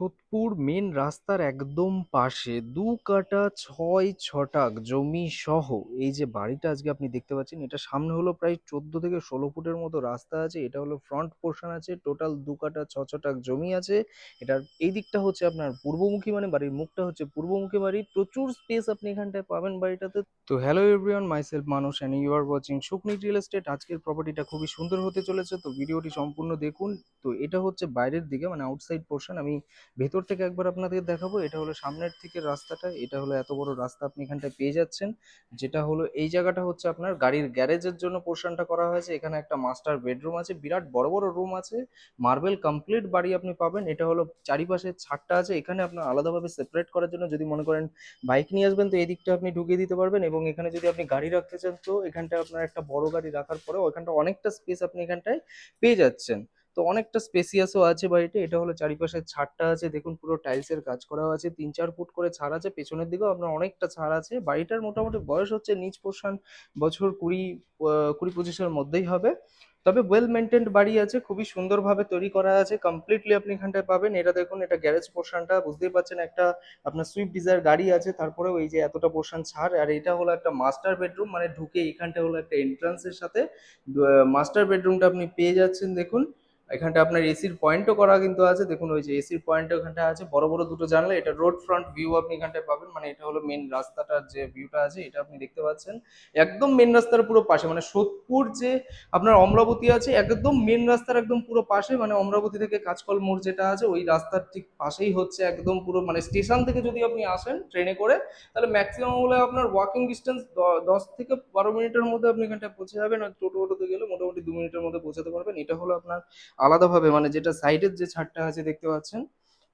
Sodepur main রাস্তার একদম পাশে দু কাটা ছয় ছটাক জমি সহ এই যে বাড়িটা আজকে আপনি দেখতে পাচ্ছেন, এটা সামনে হলো প্রায় চোদ্দ থেকে ষোলো ফুটের মতো রাস্তা আছে, এটা হলো ফ্রন্ট পোর্শন আছে টোটাল দু কাটা ছ ছটাক জমি আছে। এটার এই দিকটা হচ্ছে আপনার পূর্বমুখী মানে বাড়ির মুখটা হচ্ছে পূর্বমুখী বাড়ি। প্রচুর স্পেস আপনি এখানটায় পাবেন বাড়িটাতে। তো হ্যালো এভরিওয়ান মাইসেলফ মানুষ and you are watching Sukni real estate আজকের প্রপার্টিটা খুবই সুন্দর হতে চলেছে, তো ভিডিওটি সম্পূর্ণ দেখুন। তো এটা হচ্ছে বাইরের দিকে মানে আউটসাইড পোর্শন আমি ভেতর থেকে একবার আপনাদের দেখাবো, এটা হলো সামনের থেকে রাস্তাটা, এটা হলো এত বড় রাস্তা আপনি এখানটায় পেয়ে যাচ্ছেন। যেটা হলো, এই জায়গাটা হচ্ছে আপনার গাড়ির গ্যারেজের জন্য পোর্শনটা করা হয়েছে, এখানে একটা মাস্টার বেডরুম আছে, বিরাট বড় বড় রুম আছে, মার্বেল কমপ্লিট বাড়ি আপনি পাবেন, এটা হলো চারিপাশে ছাদটা আছে, এখানে আপনার আলাদাভাবে সেপারেট করার জন্য যদি মনে করেন বাইক নিয়ে আসবেন, তো এই দিকটা আপনি ঢুকিয়ে দিতে পারবেন এবং এখানে যদি আপনি গাড়ি রাখতে চান, তো এখানটা আপনার একটা বড় গাড়ি রাখার পরে এখানটা অনেকটা স্পেস আপনি এখানটায় পেয়ে যাচ্ছেন। তো অনেকটা স্পেসিয়াসও আছে বাড়িটা এটা হলো চারিপাশের ছাদটা আছে, দেখুন পুরো টাইলস এর কাজ করা আছে। তিন চার ফুট করে ছাড় আছে, পেছনের দিকেও আপনার অনেকটা ছাড় আছে। বাড়িটার মোটামুটি বয়স হচ্ছে নিচ পোর্শন বছর কুড়ি কুড়ি পঁচিশের মধ্যেই হবে। তবে ওয়েল মেনটেন্ড বাড়ি আছে, খুবই সুন্দরভাবে তৈরি করা আছে। কমপ্লিটলি আপনি এখানটায় পাবেন। এটা দেখুন, এটা গ্যারেজ পোর্শনটা বুঝতেই পারছেন একটা আপনার সুইফট ডিজায়ার গাড়ি আছে। তারপরেও এই যে এতটা পোর্শন ছাড় আর এটা হলো একটা মাস্টার বেডরুম মানে ঢুকে এখানটা হলো একটা এন্ট্রান্সের সাথে। মাস্টার বেডরুমটা আপনি পেয়ে যাচ্ছেন, দেখুন। এখানটা আপনার এসির পয়েন্টও করা কিন্তু আছে। দেখুন, ওই যে এসির পয়েন্ট ওখানটা আছে। বড় বড় দুটো জানলা। এটা রোড ফ্রন্ট ভিউ আপনি এখানটায় পাবেন। মানে এটা হলো মেন রাস্তাটার যে ভিউটা আছে, এটা আপনি দেখতে পাচ্ছেন। একদম মেন রাস্তার পুরো পাশে মানে সোদপুর যে আপনার অমরাবতী আছে, একদম মেন রাস্তার একদম পুরো পাশে মানে অমরাবতী থেকে কাজকল মোড় যেটা আছে, ওই রাস্তার ঠিক পাশেই হচ্ছে একদম পুরো মানে স্টেশন থেকে যদি আপনি আসেন ট্রেনে করে, তাহলে ম্যাক্সিমাম হলে আপনার ওয়াকিং ডিস্টেন্স দশ থেকে বারো মিনিটের মধ্যে আপনি এখানটা পৌঁছে যাবেন। আর টোটো টোটোতে গেলে মোটামুটি দু মিনিটের মধ্যে পৌঁছাতে পারবেন। এটা হলো আপনার আলাদাভাবে মানে যেটা সাইডের যে ছাড়টা আছে দেখতে পাচ্ছেন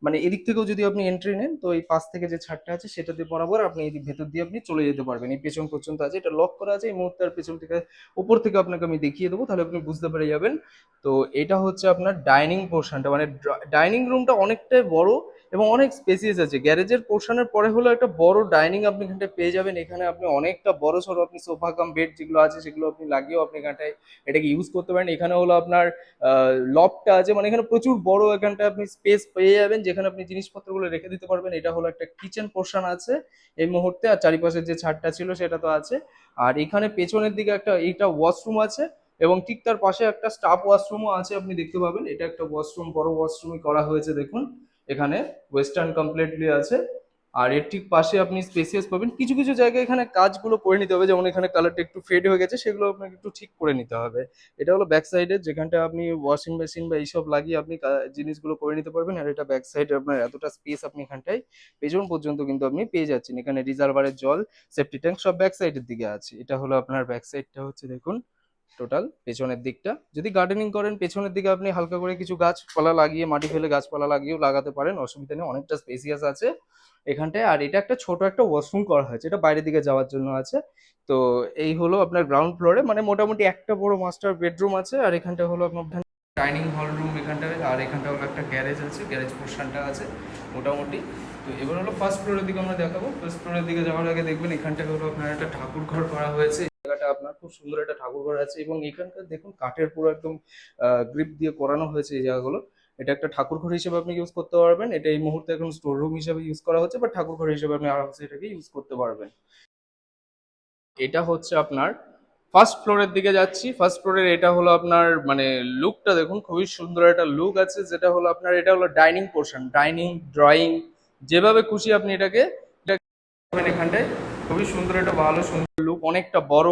মানে এদিক থেকেও যদি আপনি এন্ট্রি নেন, তো এই পাশ থেকে যে ছাড়টা আছে সেটা দিয়ে বরাবর আপনি এই ভেতর দিয়ে আপনি চলে যেতে পারবেন। এই পেছন পর্যন্ত আছে, এটা লক করা আছে, এই মুহূর্তে আর পেছন থেকে, উপর থেকে আপনাকে আমি দেখিয়ে দেবো, তাহলে আপনি বুঝতে পেরে যাবেন। তো এটা হচ্ছে আপনার ডাইনিং পোর্শনটা মানে ডাইনিং রুমটা অনেকটাই বড় এবং অনেক স্পেসিস আছে। গ্যারেজের পোর্শনের পরে হলো একটা বড় ডাইনিং আপনি এখানটায় পেয়ে যাবেন। এখানে আপনি অনেকটা বড় সড়ো আপনি সোফা কাম বেড যেগুলো আছে, সেগুলো আপনি লাগিয়েও আপনি এখানটায় এটাকে ইউজ করতে পারেন। এখানে হলো আপনার লবটা আছে মানে এখানে প্রচুর বড় এখানটায় আপনি স্পেস পেয়ে যাবেন, যেখানে আপনি জিনিসপত্রগুলো রেখে দিতে পারবেন। এটা হলো একটা কিচেন পোর্শন আছে এই মুহূর্তে, আর চারিপাশের যে ছাদটা ছিল সেটা তো আছে। আর এখানে পেছনের দিকে একটা, এইটা ওয়াশরুম আছে এবং ঠিক তার পাশে একটা স্টাফ ওয়াশরুমও আছে, আপনি দেখতে পাবেন। এটা একটা ওয়াশরুম বড় ওয়াশরুমই করা হয়েছে, দেখুন। এখানে ওয়েস্টার্ন কমপ্লিটলি আছে। আর এর ঠিক পাশে আপনি স্পেসিয়াস পাবেন। কিছু কিছু জায়গায় এখানে কাজগুলো করে নিতে হবে। যেমন এখানে কালারটা একটু ফেড হয়ে গেছে, সেগুলো আপনাকে একটু ঠিক করে নিতে হবে। এটা হলো ব্যাক সাইডে যেখানটা আপনি ওয়াশিং মেশিন বা এইসব লাগিয়ে আপনি জিনিসগুলো করে নিতে পারবেন। আর এটা ব্যাক সাইডে আপনার এতটা স্পেস আপনি এখানটায় পেছন পর্যন্ত কিন্তু আপনি পেয়ে যাচ্ছেন। এখানে রিজার্ভারের জল সেফটি ট্যাঙ্ক সব ব্যাক সাইডের দিকে আছে। এটা হলো আপনার ব্যাক সাইডটা হচ্ছে দেখুন। টোটাল পেছনের দিকটা। যদি গার্ডেনিং করেন, পেছনের দিকে আপনি হালকা করে কিছু গাছপালা লাগিয়ে, মাটি ফেলে গাছপালা লাগিয়েও লাগাতে পারেন, অসুবিধা নেই, অনেকটা স্পেসিয়াস আছে এখানটায়। আর এটা একটা ছোট একটা ওয়াশরুম করা হয়েছে, এটা বাইরের দিকে যাওয়ার জন্য আছে। তো এই হলো আপনার গ্রাউন্ড ফ্লোরে মানে মোটামুটি একটা বড় মাস্টার বেডরুম আছে, আর এখানটা হলো আপনার ডাইনিং হল রুম এখানটায়, আর এখানটা হলো একটা গ্যারেজ আছে গ্যারেজ পোর্শনটা আছে মোটামুটি। তো এবার হলো ফার্স্ট ফ্লোরের দিকে আমরা দেখাবো। ফার্স্ট ফ্লোরের দিকে যাওয়ার আগে দেখবেন এখানটা হলো আপনার একটা ঠাকুর ঘর করা হয়েছে। জায়গাটা আপনার খুব সুন্দর একটা ঠাকুর ঘর আছে এবং এখানকার দেখুন কাঠের পুরো একদম গ্রিপ দিয়ে করানো হয়েছে এই জায়গাগুলো। এটা একটা ঠাকুর ঘর হিসেবে আপনি ইউজ করতে পারবেন। এটা এই মুহূর্তে এখন স্টোর রুম হিসেবে ইউজ করা হচ্ছে বা ঠাকুর ঘর হিসেবে আপনি আরামসে এটাকে ইউজ করতে পারবেন। এটা হচ্ছে আপনার ফার্স্ট ফ্লোরের দিকে যাচ্ছি। ফার্স্ট ফ্লোরের এটা হলো আপনার মানে লুকটা দেখুন, খুবই সুন্দর একটা লুক আছে, যেটা হলো আপনার, এটা হলো ডাইনিং পোর্শন ডাইনিং ড্রয়িং যেভাবে খুশি আপনি এটাকে, এটা এখানটায় খুবই সুন্দর একটা ভালো সুন্দর লুক অনেকটা বড়,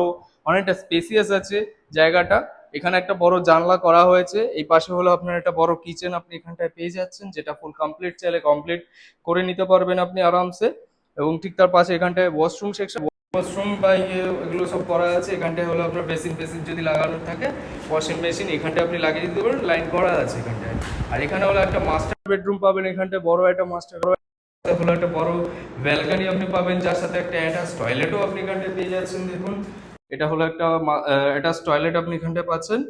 অনেকটা স্পেসিয়াস আছে জায়গাটা। এখানে একটা বড় জানলা করা হয়েছে, এই পাশে হলো আপনার একটা বড় কিচেন আপনি এখানটায় পেয়ে যাচ্ছেন, যেটা ফুল কমপ্লিট চাইলে কমপ্লিট করে নিতে পারবেন আপনি আরামসে। এবং ঠিক তার পাশে এখানটায় ওয়াশরুম সেকশন ওয়াশরুম বা ইয়ে এগুলো সব করা আছে। এখানটায় হলো আপনার বেসিন ফেসিন যদি লাগানো থাকে ওয়াশিং মেশিন এখানটায় আপনি লাগিয়ে দিতে পারেন লাইন করা আছে এখানটায়। আর এখানে হলো একটা মাস্টার বেডরুম পাবেন, এখানটায় বড় একটা মাস্টার হলো একটা বড় ব্যালকনি আপনি পাবেন, যার সাথে একটা অ্যাটাচ টয়লেটও আপনি এখানটায় পেয়ে যাচ্ছেন। দেখুন, এটা হলো একটা অ্যাটাচ টয়লেট আপনি এখানটায় পাচ্ছেন।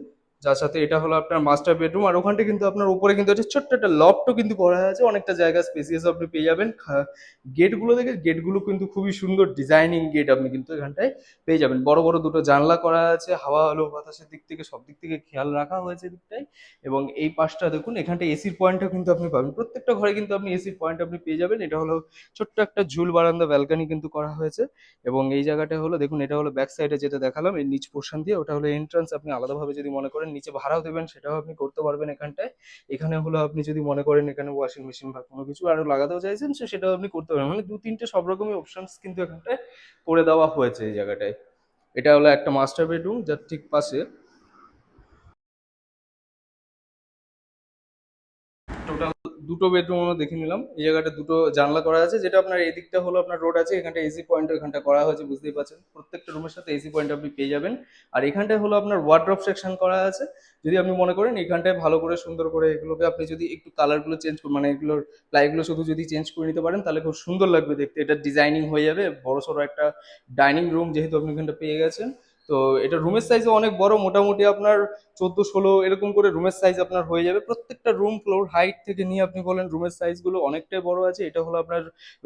যার সাথে এটা হলো আপনার মাস্টার বেডরুম আর ওখানটা কিন্তু আপনার উপরে কিন্তু একটা ছোট্ট একটা লফটও কিন্তু করা আছে। অনেকটা জায়গা স্পেসিয়াস আপনি পেয়ে যাবেন। গেটগুলো দেখে গেটগুলো কিন্তু খুবই সুন্দর ডিজাইনিং গেট আপনি কিন্তু এখানটায় পেয়ে যাবেন। বড় বড় দুটো জানলা করা আছে, হাওয়া আলো বাতাসের দিক থেকে সব দিক থেকে খেয়াল রাখা হয়েছে দিকটায় এবং এই পাশটা দেখুন এখানটা এসির পয়েন্টও কিন্তু আপনি পাবেন। প্রত্যেকটা ঘরে কিন্তু আপনি এসির পয়েন্ট আপনি পেয়ে যাবেন। এটা হলো ছোট্ট একটা ঝুল বারান্দা ব্যালকানি কিন্তু করা হয়েছে। এবং এই জায়গাটা হলো, দেখুন, এটা হলো ব্যাক সাইডে যেটা দেখালাম এই নিচ পোর্শন দিয়ে। ওটা হলো এন্ট্রান্স আপনি আলাদাভাবে যদি মনে করেন নিচে ভাড়াও দেবেন, সেটাও আপনি করতে পারবেন এখানটায়। এখানে হলো আপনি যদি মনে করেন এখানে ওয়াশিং মেশিন বা কোনো কিছু আরও লাগাতেও চাইছেন, সে সেটাও আপনি করতে পারবেন। মানে দু তিনটে সব রকমই অপশনস কিন্তু এখানটায় করে দেওয়া হয়েছে এই জায়গাটায়। এটা হলো একটা মাস্টার বেডরুম যার ঠিক পাশে দুটো বেডরুম আমরা দেখে নিলাম। এই জায়গাটা দুটো জানলা করা আছে, যেটা আপনার এই দিকটা হলো আপনার রোড আছে, এখানটা এসি পয়েন্ট এখানটা করা হয়েছে, বুঝতেই পারছেন। প্রত্যেকটা রুমের সাথে এসি পয়েন্ট আপনি পেয়ে যাবেন। আর এখানটায় হলো আপনার ওয়ার্ড্রপ সেকশন করা আছে। যদি আপনি মনে করেন এখানটায় ভালো করে, সুন্দর করে এগুলোকে আপনি যদি একটু কালারগুলো চেঞ্জ মানে এগুলোর প্লাইগুলো শুধু যদি চেঞ্জ করে নিতে পারেন, তাহলে খুব সুন্দর লাগবে দেখতে। এটা ডিজাইনিং হয়ে যাবে। বড় সড়ো একটা ডাইনিং রুম যেহেতু আপনি এখানটা পেয়ে গেছেন। তো এটা রুমের সাইজও অনেক বড়, মোটামুটি আপনার চোদ্দ, ষোলো, এরকম করে রুমের সাইজ আপনার হয়ে যাবে। প্রত্যেকটা রুম ফ্লোর হাইট থেকে নিয়ে আপনি বলেন রুমের সাইজগুলো অনেকটাই বড় আছে। এটা হলো আপনার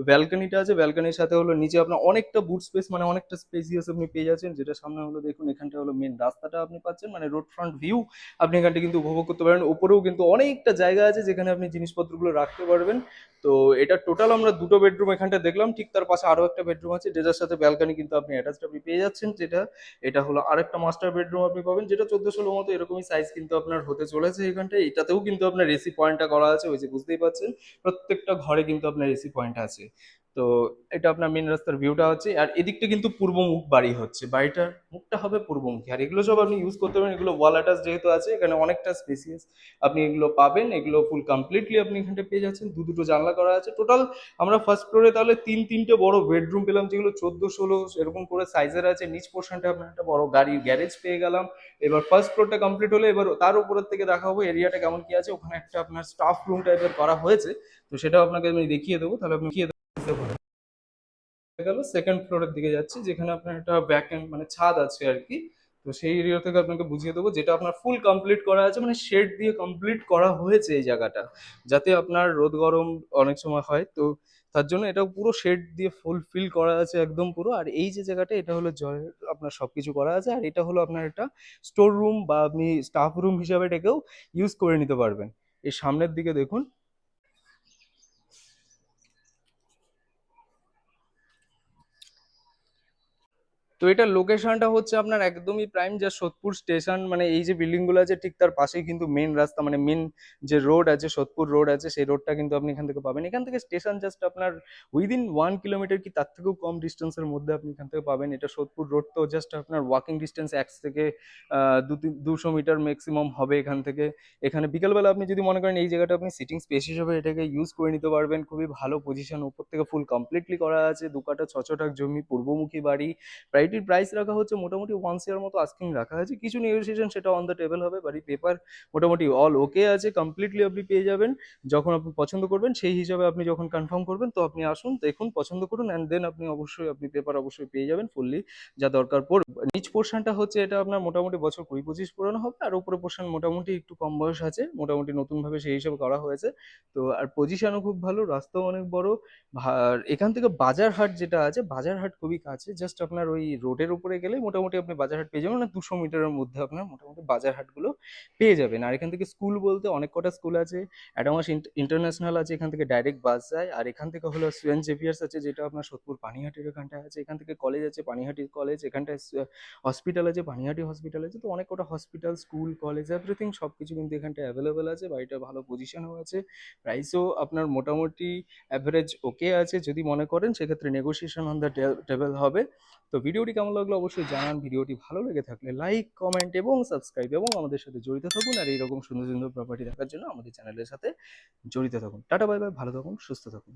ব্যালকনিটা আছে ব্যালকনির সাথে হলো নিচে আপনার অনেকটা বুট স্পেস মানে অনেকটা স্পেসিয়াস আপনি পেয়ে যাচ্ছেন। যেটা সামনে হলো দেখুন, এখানটা হলো মেন রাস্তাটা আপনি পাচ্ছেন মানে রোড ফ্রন্ট ভিউ আপনি এখানটা কিন্তু উপভোগ করতে পারেন। উপরেও কিন্তু অনেকটা জায়গা আছে যেখানে আপনি জিনিসপত্রগুলো রাখতে পারবেন। তো এটা টোটাল আমরা দুটো বেডরুম এখানটা দেখলাম। ঠিক তার পাশে আরও একটা বেডরুম আছে, যেটার সাথে ব্যালকনি কিন্তু আপনি অ্যাটাচড আপনি পেয়ে যাচ্ছেন, যেটা এটা হলো আরেকটা মাস্টার বেডরুম আপনি পাবেন, যেটা চোদ্দ ষোলো মতো এরকমই সাইজ কিন্তু আপনার হতে চলেছে এখানটায়। এটাতেও কিন্তু আপনার এসি পয়েন্টটা করা আছে, ওই যে বুঝতেই পারছেন। প্রত্যেকটা ঘরে কিন্তু আপনার এসি পয়েন্ট আছে। তো এটা আপনার মেন রাস্তার ভিউটা হচ্ছে। আর এদিকটা কিন্তু পূর্বমুখ বাড়ি হচ্ছে। বাড়িটার মুখটা হবে পূর্বমুখী আর এগুলো সব আপনি ইউজ করতে পারেন। এগুলো ওয়াল অ্যাটাচ যেহেতু আছে, এখানে অনেকটা স্পেসিয়াস আপনি এগুলো পাবেন। এগুলো ফুল কমপ্লিটলি আপনি এখানটা পেয়ে যাচ্ছেন। দু দুটো জানলা করা আছে। টোটাল আমরা ফার্স্ট ফ্লোরে তাহলে তিন, তিনটে বড় বেডরুম পেলাম, যেগুলো চোদ্দ, ষোলো এরকম করে সাইজের আছে। নিচ পোর্শনটা আপনার একটা বড় গাড়ির গ্যারেজ পেয়ে গেলাম। এবার ফার্স্ট ফ্লোরটা কমপ্লিট হলে এবার তার উপরের থেকে দেখা হব এরিয়াটা কেমন কি আছে। ওখানে একটা আপনার স্টাফ রুম টাইপের করা হয়েছে। তো সেটাও আপনাকে আমি দেখিয়ে দেবো। তাহলে আপনি গেল সেকেন্ড ফ্লোরের দিকে যাচ্ছি, যেখানে আপনার একটা ব্যাক এন্ড মানে ছাদ আছে আর কি। তো সেই এরিয়া থেকে আপনাকে বুঝিয়ে দেবো যেটা আপনার ফুল কমপ্লিট করা আছে মানে শেড দিয়ে কমপ্লিট করা হয়েছে এই জায়গাটা, যাতে আপনার রোদ গরম অনেক সময় হয়। তো তার জন্য এটা পুরো শেড দিয়ে ফুল ফিল করা আছে একদম পুরো। আর এই যে জায়গাটা, এটা হলো জয় আপনার সবকিছু করা আছে, আর এটা হলো আপনার একটা স্টোর রুম বা আপনি স্টাফ রুম হিসাবে এটাকেও ইউজ করে নিতে পারবেন। এর সামনের দিকে দেখুন তো এটা লোকেশনটা হচ্ছে আপনার একদমই প্রাইম যা সোদপুর স্টেশন মানে এই যে বিল্ডিংগুলো আছে ঠিক তার পাশেই কিন্তু মেন রাস্তা মানে মেন যে রোড আছে, সোদপুর রোড আছে, সেই রোডটা কিন্তু আপনি এখান থেকে পাবেন। এখান থেকে স্টেশন জাস্ট আপনার উইদিন ওয়ান কিলোমিটার কি তার থেকেও কম ডিস্টেন্সের মধ্যে আপনি এখান থেকে পাবেন। এটা সোদপুর রোড তো জাস্ট আপনার ওয়াকিং ডিস্টেন্স এক থেকে দু তিন, দুশো মিটার ম্যাক্সিমাম হবে এখান থেকে। এখানে বিকেলবেলা আপনি যদি মনে করেন এই জায়গাটা আপনি সিটিং স্পেস হিসেবে এটাকে ইউজ করে নিতে পারবেন, খুবই ভালো পজিশন উপর থেকে ফুল কমপ্লিটলি করা আছে, দু কাটা ছ ছটাক জমি, পূর্বমুখী বাড়ি বাড়িটির প্রাইস রাখা হচ্ছে, মোটামুটি ওয়ান ইয়ার মতো আস্কিং রাখা আছে কিছু নেগোসিয়েশন সেটা অন দ্য টেবিল হবে বাড়ি পেপার মোটামুটি অল ওকে আছে কমপ্লিটলি আপনি পেয়ে যাবেন। যখন আপনি পছন্দ করবেন, সেই হিসাবে আপনি যখন কনফার্ম করবেন, তো আপনি আসুন, দেখুন, পছন্দ করুন অ্যান্ড দেন আপনি অবশ্যই আপনি পেপার অবশ্যই পেয়ে যাবেন ফুললি যা দরকার পড়বে। নিচ পোর্শনটা হচ্ছে এটা আপনার মোটামুটি বছর কুড়ি পঁচিশ পুরানো হবে, আর উপরে পোর্শন মোটামুটি একটু কম বয়স আছে, মোটামুটি নতুনভাবে সেই হিসাবে করা হয়েছে। তো আর পজিশনও খুব ভালো, রাস্তাও অনেক বড়, আর এখান থেকে বাজার হাট যেটা আছে বাজার হাট খুবই কাছে জাস্ট আপনার ওই রোডের উপরে গেলে মোটামুটি আপনি বাজারহাট পেয়ে যাবেন। না দুশো মিটারের মধ্যে আপনার মোটামুটি বাজারহাটগুলো পেয়ে যাবেন। আর এখান থেকে স্কুল বলতে অনেক কটা স্কুল আছে। অ্যাডামাস ইন্টারন্যাশনাল আছে, এখান থেকে ডাইরেক্ট বাস যায়। আর এখান থেকে হলো সেন্ট জেভিয়ার্স আছে, যেটা আপনার সোদপুর পানিহাটির এখানটায় আছে। এখান থেকে কলেজ আছে, পানিহাটি কলেজ এখানটায় হসপিটাল আছে, পানিহাটি হসপিটাল আছে। তো অনেক কটা হসপিটাল স্কুল কলেজ এভরিথিং সব কিছু কিন্তু এখানটায় অ্যাভেলেবেল আছে। বাড়িটা ভালো পজিশনও আছে। প্রাইসও আপনার মোটামুটি অ্যাভারেজ ওকে আছে। যদি মনে করেন, সেক্ষেত্রে নেগোসিয়েশন অন দ্য টেবিল হবে। তো ভিডিওটি কেমন লাগল অবশ্যই জানান। ভিডিওটি ভালো লেগে থাকলে লাইক কমেন্ট এবং সাবস্ক্রাইব এবং আমাদের সাথে জড়িত থাকুন আর এইরকম সুন্দর সুন্দর প্রপার্টি দেখার জন্য আমাদের চ্যানেলের সাথে জড়িত থাকুন। টাটা বাই বাই ভালো থাকুন, সুস্থ থাকুন।